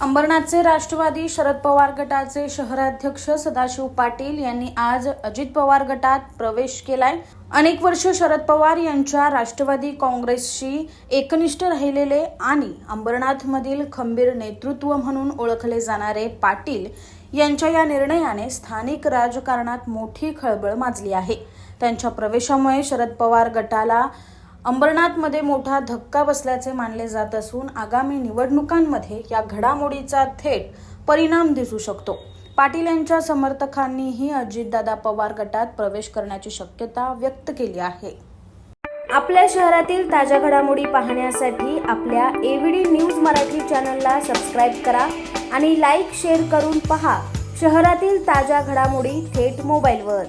अंबरनाथचे राष्ट्रवादी शरद पवार गटाचे शहराध्यक्ष सदाशिव पाटील यांनी आज अजित पवार गटात प्रवेश केलाय. अनेक वर्ष शरद पवार यांच्या राष्ट्रवादी काँग्रेसशी एकनिष्ठ राहिलेले आणि अंबरनाथमधील खंबीर नेतृत्व म्हणून ओळखले जाणारे पाटील यांच्या या निर्णयाने स्थानिक राजकारणात मोठी खळबळ माजली आहे. त्यांच्या प्रवेशामुळे शरद पवार गटाला अंबरनाथमध्ये मोठा धक्का बसल्याचे मानले जात असून आगामी निवडणुकांमध्ये या घडामोडीचा थेट परिणाम दिसू शकतो. पाटील यांच्या समर्थकांनीही अजितदादा पवार गटात प्रवेश करण्याची शक्यता व्यक्त केली आहे. आपल्या शहरातील ताज्या घडामोडी पाहण्यासाठी आपल्या एव्हीडी न्यूज मराठी चॅनलला सबस्क्राईब करा आणि लाईक शेअर करून पहा. शहरातील ताज्या घडामोडी थेट मोबाईलवर.